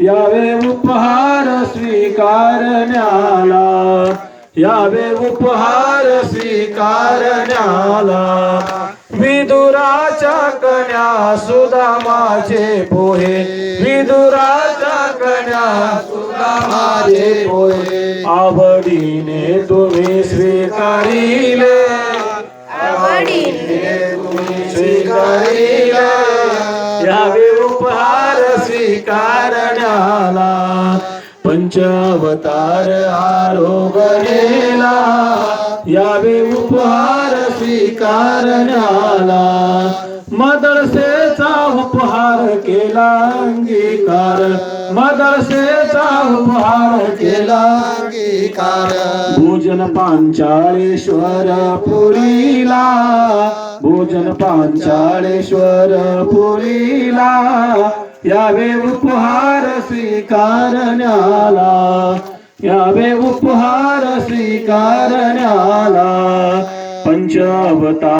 यावे उपहार स्वीकारण्याला. यावे उपहार स्वीकारण्याला. विदुराच्या कन्या सुदामाचे पोहे. विदुराच्या कन्या सुदामाचे पोहे. आवडीने तुम्ही स्वीकारिले. आवडीने तुम्ही स्वीकारिले. यावे स्वीकारण्याला पंचावतार आरोगणेला यावे उपहार स्वीकारण्याला मदरसेचा उपहार केला अंगीकार. मदरसेचा उपहार केला अंगीकार. भोजन पांचाळेश्वर पुरीला भोजन पांचाळेश्वर पुरीला यावे उपहार स्वीकारण्याला. यावे उपहार स्वीकारण्याला. पंचावता